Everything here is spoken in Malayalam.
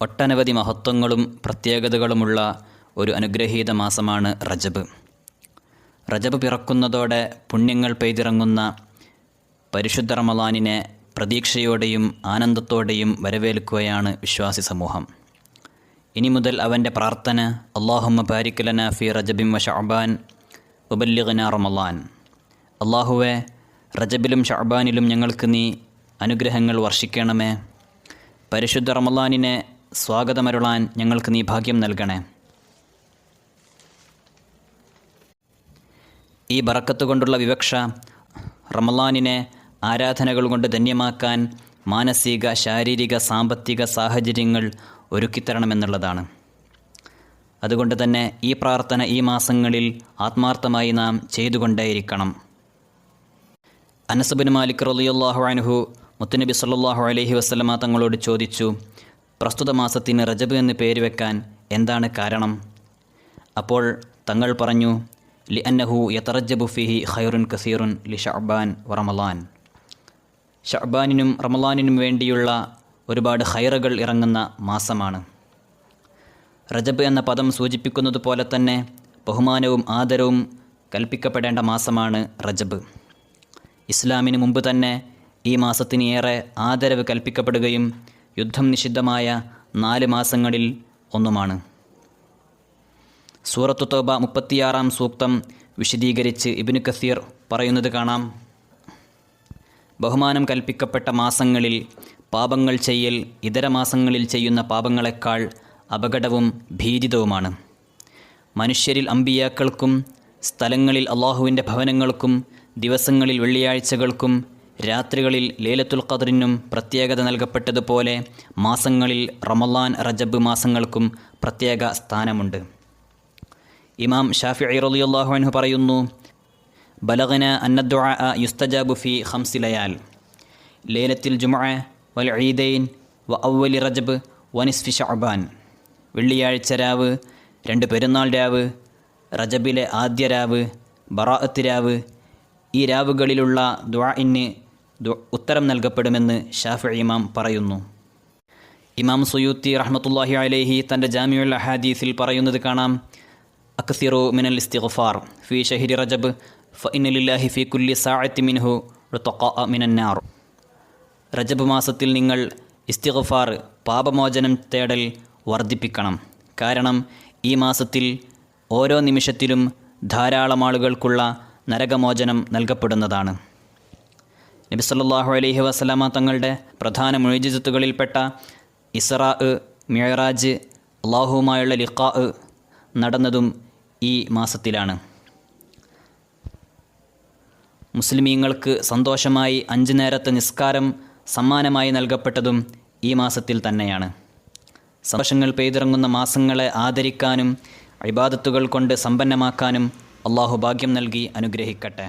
ഒട്ടനവധി മഹത്വങ്ങളും പ്രത്യേകതകളുമുള്ള ഒരു അനുഗ്രഹീത മാസമാണ് റജബ്. റജബ് പിറക്കുന്നതോടെ പുണ്യങ്ങൾ പെയ്തിറങ്ങുന്ന പരിശുദ്ധ റമലാനിനെ പ്രതീക്ഷയോടെയും ആനന്ദത്തോടെയും വരവേൽക്കുകയാണ് വിശ്വാസി സമൂഹം. ഇനി മുതൽ അവന്റെ പ്രാർത്ഥന അള്ളാഹുമ്മ ബാരിക്കലന ഫി റജബിം വ ഷഅബാൻ ഉബല്ലിഗന റമലാൻ അള്ളാഹുവെ റജബിലും ഷഅബാനിലും ഞങ്ങൾക്ക് നീ അനുഗ്രഹങ്ങൾ വർഷിക്കണമേ. പരിശുദ്ധ റമലാനിനെ സ്വാഗതമരുളാൻ ഞങ്ങൾക്ക് നീ ഭാഗ്യം നൽകണേ. ഈ കൊണ്ടുള്ള വിവക്ഷ റമലാനിനെ ആരാധനകൾ കൊണ്ട് ധന്യമാക്കാൻ മാനസിക ശാരീരിക സാമ്പത്തിക സാഹചര്യങ്ങൾ ഒരുക്കിത്തരണമെന്നുള്ളതാണ്. അതുകൊണ്ട് തന്നെ ഈ പ്രാർത്ഥന ഈ മാസങ്ങളിൽ ആത്മാർത്ഥമായി നാം ചെയ്തുകൊണ്ടേയിരിക്കണം. അനസബിൻ മാലിക് റളിയല്ലാഹു അൻഹു മുത്തുനബി സല്ലാഹു അലഹി വസല്ലമ തങ്ങളോട് ചോദിച്ചു പ്രസ്തുത മാസത്തിന് റജബ് എന്ന് പേര് വെക്കാൻ എന്താണ് കാരണം? അപ്പോൾ തങ്ങൾ പറഞ്ഞു ലി അന്നഹു യതറജബു ഫിഹി ഖൈറുൻ കസീറുൻ ലി ഷഅബാൻ റമലാൻ ഷഅബാനിനും റമലാനിനും വേണ്ടിയുള്ള ഒരുപാട് ഹൈറുകൾ ഇറങ്ങുന്ന മാസമാണ്. റജബ് എന്ന പദം സൂചിപ്പിക്കുന്നത് പോലെ തന്നെ ബഹുമാനവും ആദരവും കൽപ്പിക്കപ്പെടേണ്ട മാസമാണ് റജബ്. ഇസ്ലാമിന് മുമ്പ് തന്നെ ഈ മാസത്തിന് ഏറെ ആദരവ് കൽപ്പിക്കപ്പെടുകയും യുദ്ധം നിഷിദ്ധമായ നാല് മാസങ്ങളിൽ ഒന്നുമാണ്. സൂറത്തു തോബ മുപ്പത്തിയാറാം സൂക്തം വിശദീകരിച്ച് ഇബിന് കസീർ പറയുന്നത് കാണാം. ബഹുമാനം കൽപ്പിക്കപ്പെട്ട മാസങ്ങളിൽ പാപങ്ങൾ ചെയ്യൽ ഇതര മാസങ്ങളിൽ ചെയ്യുന്ന പാപങ്ങളെക്കാൾ അപകടവും ഭീതിതവുമാണ്. മനുഷ്യരിൽ അമ്പിയാക്കൾക്കും സ്ഥലങ്ങളിൽ അള്ളാഹുവിന്റെ ഭവനങ്ങൾക്കും ദിവസങ്ങളിൽ വെള്ളിയാഴ്ചകൾക്കും രാത്രികളിൽ ലേലത്തുൽ ഖദറിനും പ്രത്യേകത നൽകപ്പെട്ടതുപോലെ മാസങ്ങളിൽ റമലാൻ റജബ് മാസങ്ങൾക്കും പ്രത്യേക സ്ഥാനമുണ്ട്. ഇമാം ഷാഫി റളിയല്ലാഹു അൻഹു പറയുന്നു ബലഗന അന്നദ്ദുആ യുസ്തജാബു ഫി ഖംസി ലയാൽ. ലേലത്തിൽ ജുമുഅ വൽ ഈദൈൻ വ അവലി റജബ് വനിസ്ഫി ഷഅബാൻ. വെള്ളിയാഴ്ച രാവ് രണ്ട് പെരുന്നാൾ രാവ് റജബിലെ ആദ്യ രാവ് ബറാഅത്ത് രാവ് ഈ രാവുകളിലുള്ള ദുആഇന് ഉത്തരം നൽകപ്പെടുമെന്ന് ഷാഫി ഇമാം പറയുന്നു. ഇമാം സുയൂത്തി റഹ്മത്തുല്ലാഹി അലേഹി തന്റെ ജാമ്യുൽ അഹാദീസിൽ പറയുന്നത് കാണാം അക്സിറു മിനൽ ഇസ്തിഗ്ഫാർ ഫി ഷഹിരി റജബ് ഫഇനലില്ലാഹി ഫി കുല്ലി സാഅത്തി മിൻഹു മിനന്നാർ റജബ് മാസത്തിൽ നിങ്ങൾ ഇസ്തിഗ്ഫാർ പാപമോചനം തേടൽ വർദ്ധിപ്പിക്കണം. കാരണം ഈ മാസത്തിൽ ഓരോ നിമിഷത്തിലും ധാരാളം ആളുകൾക്കുള്ള നരകമോചനം നൽകപ്പെടുന്നതാണ്. നബി സല്ലല്ലാഹു അലൈഹി വസല്ലമ തങ്ങളുടെ പ്രധാന മൊഴിജിത്തുകളിൽപ്പെട്ട ഇസ്രാ മിയറാജ് അള്ളാഹുവുമായുള്ള ലിഖാ നടന്നതും ഈ മാസത്തിലാണ്. മുസ്ലിമീങ്ങൾക്ക് സന്തോഷമായി അഞ്ച് നേരത്തെ നിസ്കാരം സമ്മാനമായി നൽകപ്പെട്ടതും ഈ മാസത്തിൽ തന്നെയാണ്. സന്തോഷങ്ങൾ പെയ്തിറങ്ങുന്ന മാസങ്ങളെ ആദരിക്കാനും ഇബാദത്തുകൾ കൊണ്ട് സമ്പന്നമാക്കാനും അള്ളാഹു ഭാഗ്യം നൽകി അനുഗ്രഹിക്കട്ടെ.